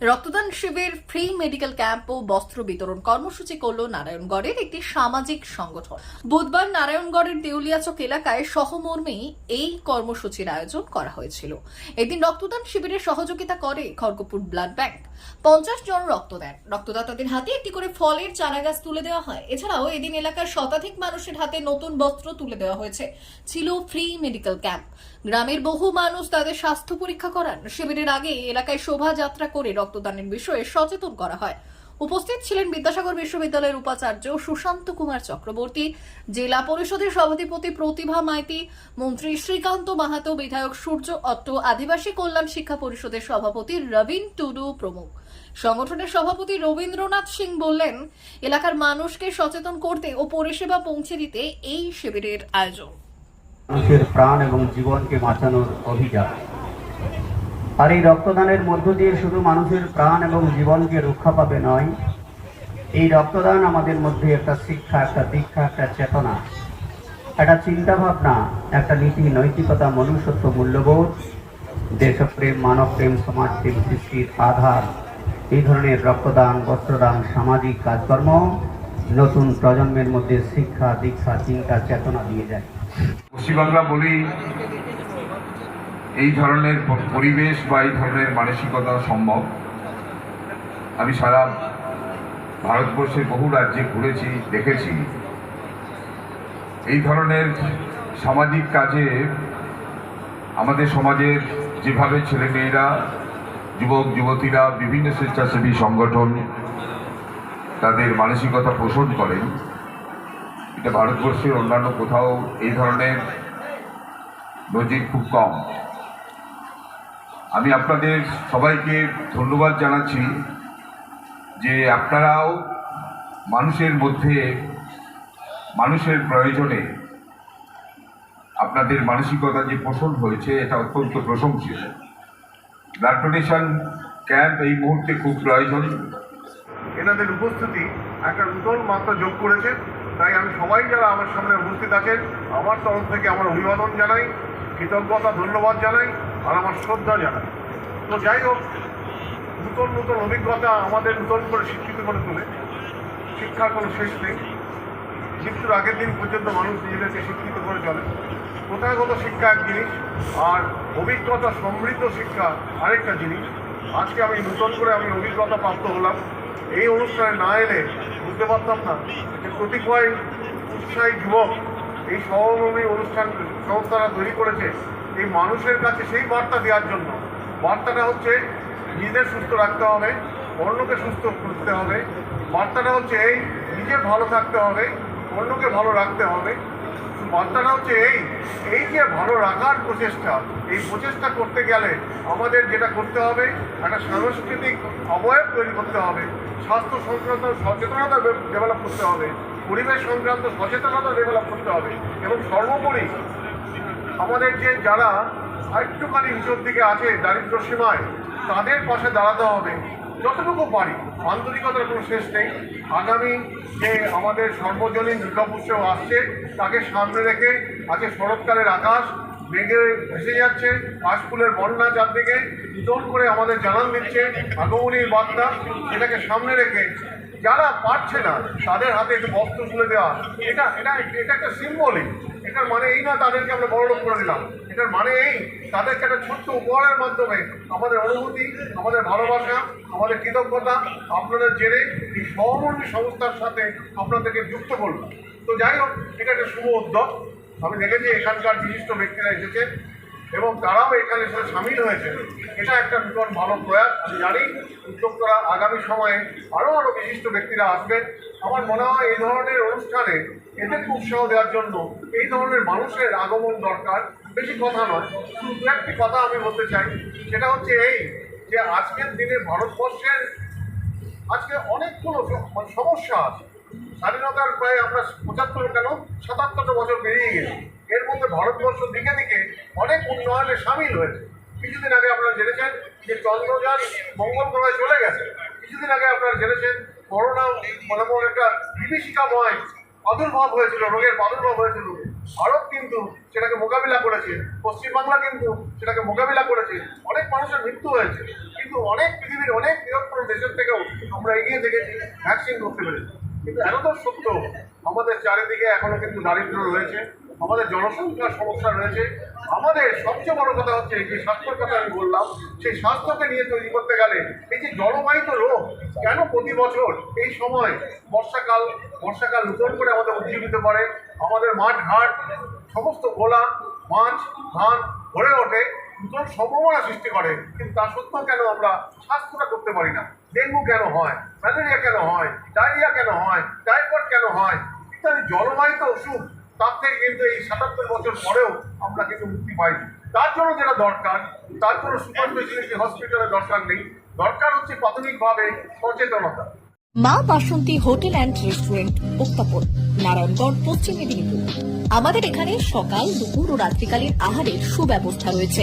রক্তদান শিবির free medical camp ও বস্ত্র বিতরণ কর্মসূচি করল নারায়ণগড়ের একটি সামাজিক সংগঠন। বুধবার নারায়ণগড়ের দেউলিয়াচক এলাকায় সহমর্মী এই কর্মসূচির আয়োজন করা হয়েছিল। এদিন রক্তদান শিবিরে সহযোগিতা করে খড়গপুর ব্লাড ব্যাংক। পঞ্চাশ জন রক্ত দেন। রক্তদাতাদের হাতে একটি করে ফলের চারাগাছ তুলে দেওয়া হয়। এছাড়াও এদিন এলাকার শতাধিক মানুষের হাতে নতুন বস্ত্র তুলে দেওয়া হয়েছে। ছিল ফ্রি মেডিকেল ক্যাম্প গ্রামের বহু মানুষ তাদের স্বাস্থ্য পরীক্ষা করান। শিবিরের আগে এলাকায় শোভাযাত্রা করে রক্তদানের বিষয়ে সচেতন করা হয়। উপস্থিত ছিলেন বিদ্যাসাগর বিশ্ববিদ্যালয়ের উপাচার্য সুশান্ত কুমার চক্রবর্তী, জেলা পরিষদের সভাধিপতি প্রতিভা মাইতি, মন্ত্রী শ্রীকান্ত মাহাতো, বিধায়ক সূর্য অট্ট, আদিবাসী কল্যাণ শিক্ষা পরিষদের সভাপতি রবীন টুডু প্রমুখ। সংগঠনের সভাপতি রবীন্দ্রনাথ সিং বললেন, এলাকার মানুষকে সচেতন করতে ও পরিষেবা পৌঁছে দিতে এই শিবিরের আয়োজন। মানুষের প্রাণ এবং জীবনকে বাঁচানোর অভিযান। আর এই রক্তদানের মধ্য দিয়ে শুধু মানুষের প্রাণ এবং জীবনকে রক্ষা পাবে নয়, এই রক্তদান আমাদের মধ্যে একটা শিক্ষা, একটা দীক্ষা, একটা চেতনা, একটা চিন্তা ভাবনা একটা নীতি, নৈতিকতা, মনুষ্যত্ব, মূল্যবোধ, দেশপ্রেম, মানবপ্রেম, সমাজপ্রেম সৃষ্টির আধার এই ধরনের রক্তদান, বস্ত্রদান, সামাজিক কাজকর্ম নতুন প্রজন্মের মধ্যে শিক্ষা, দীক্ষা, চিন্তা, চেতনা দিয়ে যায়। পশ্চিমবাংলা বলেই এই ধরনের পরিবেশ বা এই ধরনের মানসিকতা সম্ভব। আমি সারা ভারতবর্ষের বহু রাজ্যে ঘুরেছি, দেখেছি। এই ধরনের সামাজিক কাজে আমাদের সমাজের যেভাবে ছেলেমেয়েরা, যুবক, যুবতীরা, বিভিন্ন স্বেচ্ছাসেবী সংগঠন তাদের মানসিকতা পোষণ করেন, এটা ভারতবর্ষের অন্যান্য কোথাও এই ধরনের নজির খুব কম। আমি আপনাদের সবাইকে ধন্যবাদ জানাচ্ছি যে আপনারাও মানুষের মধ্যে, মানুষের প্রয়োজনে আপনাদের মানসিকতা যে পোষণ হয়েছে, এটা অত্যন্ত প্রশংসনীয় ব্লাড ডোনেশন ক্যাম্প এই মুহূর্তে খুব প্রয়োজন এনাদের উপস্থিতি একটা নূতন মাত্রা যোগ করেছে, তাই আমি সবাই যারা আমার সামনে উপস্থিত আছেন, আমার তরফ থেকে আমার অভিবাদন জানাই, কৃতজ্ঞতা, ধন্যবাদ জানাই। আর আমার শ্রদ্ধা জানাই তো যাই হোক, নূতন নূতন অভিজ্ঞতা আমাদের নূতন করে শিক্ষিত করে তোলে। শিক্ষার কোনো শেষ নেই। মৃত্যুর আগের দিন পর্যন্ত মানুষ নিজেদেরকে শিক্ষিত করে চলে। প্রথাগত শিক্ষা এক জিনিস, আর অভিজ্ঞতা সমৃদ্ধ শিক্ষা আরেকটা জিনিস। আজকে আমি নতুন করে আমি অভিজ্ঞতা প্রাপ্ত হলাম। এই অনুষ্ঠানে না এলে বুঝতে পারতাম না যে কতিপয় উৎসাহী যুবক এই সহমর্মী অনুষ্ঠান সংস্থারা তৈরি করেছে। এই মানুষের কাছে সেই বার্তা দেওয়ার জন্য। বার্তাটা হচ্ছে, নিজেদের সুস্থ রাখতে হবে, অন্যকে সুস্থ করতে হবে। বার্তাটা হচ্ছে এই, নিজে ভালো থাকতে হবে, অন্যকে ভালো রাখতে হবে। বার্তাটা হচ্ছে এই এই যে ভালো রাখার প্রচেষ্টা, এই প্রচেষ্টা করতে গেলে আমাদের যেটা করতে হবে, একটা সাংস্কৃতিক অবয়ব তৈরি করতে হবে, স্বাস্থ্য সংক্রান্ত সচেতনতা ডেভেলপ করতে হবে, পরিবেশ সংক্রান্ত সচেতনতা ডেভেলপ করতে হবে, এবং সর্বোপরি আমাদের যে যারা একটুখানি নিচের দিকে আছে দারিদ্র সীমায়, তাদের পাশে দাঁড়াতে হবে। যতটুকু পারি। আন্তরিকতার কোনো শেষ নেই। আগামী যে আমাদের সর্বজনীন দুর্গাপুজো আসছে, তাকে সামনে রেখে আজকে শরৎকালের আকাশ মেঘে ভেসে যাচ্ছে কাশফুলের বন্যা চারদিকে নতুন করে আমাদের জানান দিচ্ছে আগমনীর বার্তা। এটাকে সামনে রেখে যারা পারছে না, তাদের হাতে একটু বস্ত্র তুলে দেওয়া। এটা এটা এটা একটা সিম্বলিক এটার মানে এই না তাদেরকে আমরা বড় লোক করে দিলাম। এটার মানে এই, তাদেরকে একটা ছোট্ট উপহারের মাধ্যমে আমাদের অনুভূতি, আমাদের ভালোবাসা, আমাদের কৃতজ্ঞতা, আপনাদের জেনে এই সহমর্মী সংস্থার সাথে আপনাদেরকে যুক্ত করলাম। তো যাই হোক, এটা একটা শুভ উদ্যোগ। আমি দেখেছি এখানকার বিশিষ্ট ব্যক্তিরা এসেছেন এবং তারাও এখানে এসে সামিল হয়েছে। এটা একটা নতুন ভালো প্রয়াস, আমি জানি। উদ্যোক্তারা আগামী সময়ে আরও আরও বিশিষ্ট ব্যক্তিরা আসবেন। আমার মনে হয় এই ধরনের অনুষ্ঠানে এদেরকে উৎসাহ দেওয়ার জন্য এই ধরনের মানুষের আগমন দরকার। বেশি কথা নয়। শুধু একটি কথা আমি বলতে চাই। সেটা হচ্ছে এই যে আজকের দিনে ভারতবর্ষের আজকে অনেকগুলো মানে সমস্যা আছে। স্বাধীনতার প্রায় আমরা পঁচাত্তর কেন? সাতাত্তরটা বছর পেরিয়ে গেছি। এর মধ্যে ভারতবর্ষ দিকে দিকে অনেক উন্নয়নে সামিল হয়েছে। কিছুদিন আগে আপনারা জেনেছেন যে চন্দ্রযান মঙ্গল গ্রহে চলে গেছে। কিছুদিন আগে আপনারা জেনেছেন করোনা মানে বড় একটা বিভীষিকাময় প্রাদুর্ভাব হয়েছিল, রোগের প্রাদুর্ভাব হয়েছিল। ভারত কিন্তু সেটাকে মোকাবিলা করেছে পশ্চিমবাংলা কিন্তু সেটাকে মোকাবিলা করেছে। অনেক মানুষের মৃত্যু হয়েছে। কিন্তু অনেক পৃথিবীর অনেক দেশের থেকেও আমরা এগিয়ে দেখেছি, ভ্যাকসিন করতে পেরেছি। কিন্তু এত সত্য আমাদের চারিদিকে এখনও কিন্তু দারিদ্র রয়েছে। আমাদের জনসংখ্যার সমস্যা রয়েছে। আমাদের সবচেয়ে বড় কথা হচ্ছে যে স্বাস্থ্যের কথা আমি বললাম, সেই স্বাস্থ্যকে নিয়ে তৈরি করতে গেলে এই যে জলবাহিত রোগ, কেন প্রতি বছর এই সময় বর্ষাকাল বর্ষাকাল নতুন করে আমাদের উজ্জীবিত করে? আমাদের মাঠ ঘাট, সমস্ত গোলা, মাছ, ধান ভরে ওঠে, নতুন সম্ভাবনা সৃষ্টি করে। কিন্তু তা সত্ত্বেও কেন আমরা স্বাস্থ্যটা করতে পারি না? ডেঙ্গু কেন হয়? ম্যালেরিয়া কেন হয়? ডায়রিয়া কেন হয়? টাইফয়েড কেন হয়? ইত্যাদি জলবাহিত অসুখ তার থেকে কিন্তু এই সাতাত্তর বছর পরেও আমরা কিন্তু মুক্তি পাইনি। তার জন্য যেটা দরকার, তার জন্য সুপার স্পেশালিটি হসপিটালের দরকার নেই। দরকার হচ্ছে প্রাথমিকভাবে সচেতনতা। Maa Basanti hotel and restaurant উত্তাপন Narayangarh, Paschim Medinipur. আমাদের এখানে সকাল, দুপুর ও রাত্রিকালীন আহারের সুব্যবস্থা রয়েছে।